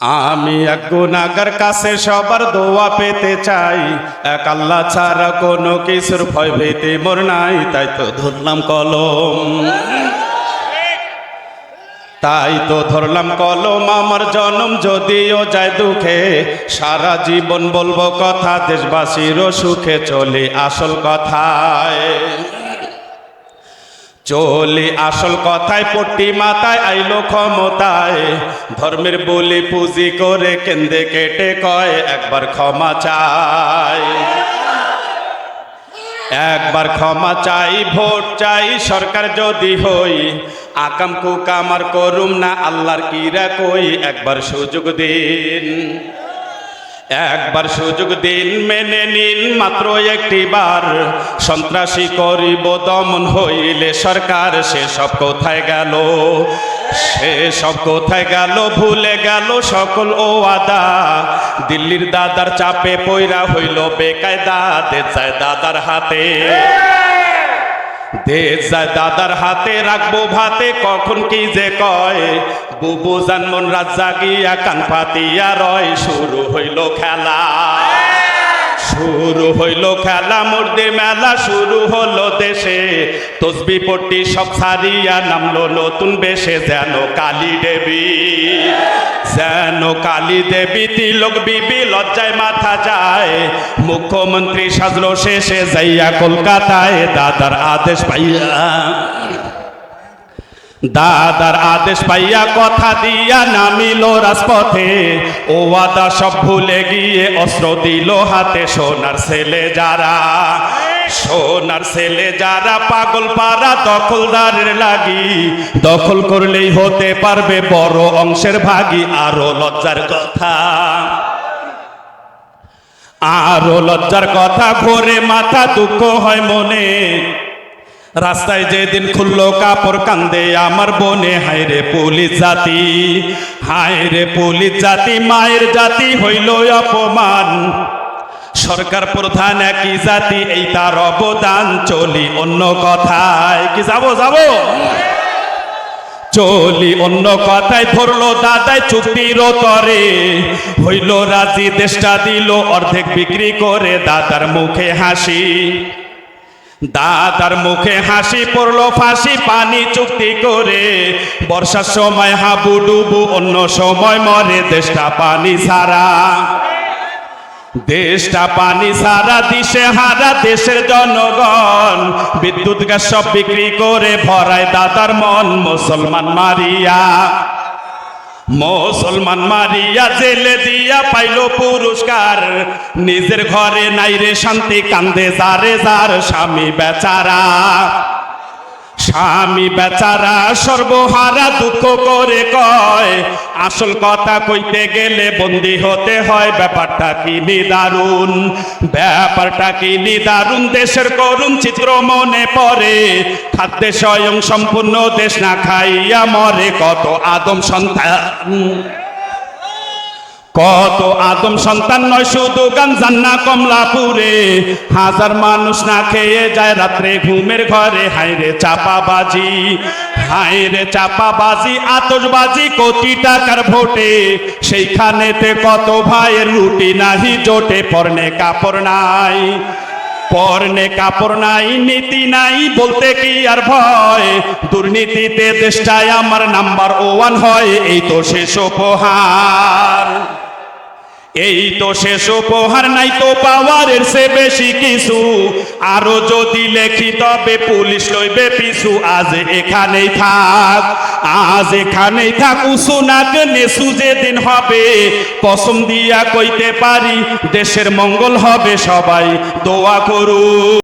আমি এক গুনাগার কাছে সবার দোয়া পেতে চাই। এক আল্লাহ ছাড়া কোনো কিছুর ভয় ভীতি মোর নাই, তাই তো ধরলাম কলম। তাই তো ধরলাম কলম, আমার জনম যদিও যায় দুঃখে। সারা জীবন বলব কথা, দেশবাসীরও সুখে চলে আসল কথায়। চলি আসল কথায় পট্টি মাথায় আইলো ক্ষমতায়। ধর্মের বলি পুঁজি করে কেন্দে কেটে কয়, একবার ক্ষমা চাই। একবার ক্ষমা চাই, ভোট চাই, সরকার যদি হই, আকাম কুকাম আর করুম না, আল্লাহর কিরা কই, একবার সুযোগ দিন। একবার সুযোগ দিন, মেনে নিন, মাত্র একটি বার। সন্ত্রাসী করিব, দমন হইলে সরকার, সে সব কোথায় গেল? সে সব কোথায় গেল? ভুলে গেল সকল ও আদা। দিল্লির দাদার চাপে পয়রা হইল বেকায়দা দে যায় দাদার হাতে। দেশ যায় দাদার হাতে, রাখব ভাতে, কখন কি যে কয়? বুবু জানমন রাত জাগিয়া কান পাতিয়া রয়, শুরু হইল খেলা। শুরু হইল খেলা, মুর্দি মেলা শুরু হলো দেশে। তসবি পট্টি সব ছাড়িয়া নামলো নতুন বেশে, যেন কালী দেবী। যেন কালী দেবী, তিলক বিবি লজ্জায় মাথা যায়। মুখ্যমন্ত্রী সাজলো শেষে, যাইয়া কলকাতায় দাদার আদেশ পাইয়া। দাদার আদেশ পাইয়া কথা দিয়া নামিল রাজপথে। ও আদা সব ভুলে গিয়ে অস্ত্র দিল হাতে সোনার ছেলে যারা। সোনার ছেলে যারা পাগল পাড়া দখলদারের লাগি। দখল করলেই হতে পারবে বড় অংশের ভাগী। আরও লজ্জার কথা। আরও লজ্জার কথা, ঘোরে মাথা দুঃখ হয় মনে। রাস্তায় যেদিন খুললো কাপড় কান্দে, আমার বনে হায়রে পুলিশ জাতি হায়রে পুলিশ জাতি, মায়ের জাতি হইল অপমান। সরকার প্রধান একই জাতি, এই তার অবদান চলি অন্য কথায়। কি যাব যাব? চলি অন্য কথায়, ধরলো দাদাই চুক্তির তরে। হইল রাজি, দেশটা দিল অর্ধেক বিক্রি করে, দাদার মুখে হাসি। দাদার মুখে হাসি পড়ল, ফাঁসি পানি চুক্তি করে। বর্ষার সময় হাবু ডুবু, অন্য সময় মরে দেশটা পানি সারা দেশটা পানি সারা দিশে হারা দেশের জনগণ। বিদ্যুৎ গ্যাস সব বিক্রি করে ভরায় দাদার মন মুসলমান মারিয়া। মুসলমান মারিয়া জেলে দিয়া পাইল পুরস্কার। নিজের ঘরে নাই রে শান্তি, কান্দে যারে যার স্বামী বেচারা। স্বামী বেচারা সর্বহারা দুঃখ করে কয়। আসল কথা কইতে গেলে বন্দি হতে হয়, ব্যাপারটা কি নিদারুন ব্যাপারটা কি নিদারুন দেশের করুণ চিত্র মনে পড়ে। খাদ্যে স্বয়ং সম্পূর্ণ দেশ না খাইয়া মরে কত আদম সন্তান। কত আদম সন্তান নয়, শুধু গাঞ্জান্না কমলাপুরে। হাজার মানুষ না খেয়ে যায় রাত্রে ঘুমের ঘরে। হাইরে চাপাবাজি হাইরে চাপাবাজি, আতশবাজি কোটি টাকার ভোটে। সেইখানেতে কত ভাইয়ের রুটি নাহি, জোটে পরনে কাপড় নাই। পরনে কাপড় নাই, নীতি নাই, বলতে কি আর ভয়? দুর্নীতিতে দেশটায় আমার নাম্বার ওয়ান হয়, এই তো শেষ উপহার। এই তো শেষ উপহার, নাই তো পাওয়ারের সে বেশি কিছু। আরও যদি লেখি তবে পুলিশ লইবে পিছু। আজ এখানেই থাক, আজ এখানেই থাক। উসু নাক নেসু যেদিন হবে কসম দিয়া কইতে পারি, দেশের মঙ্গল হবে সবাই। দোয়া করু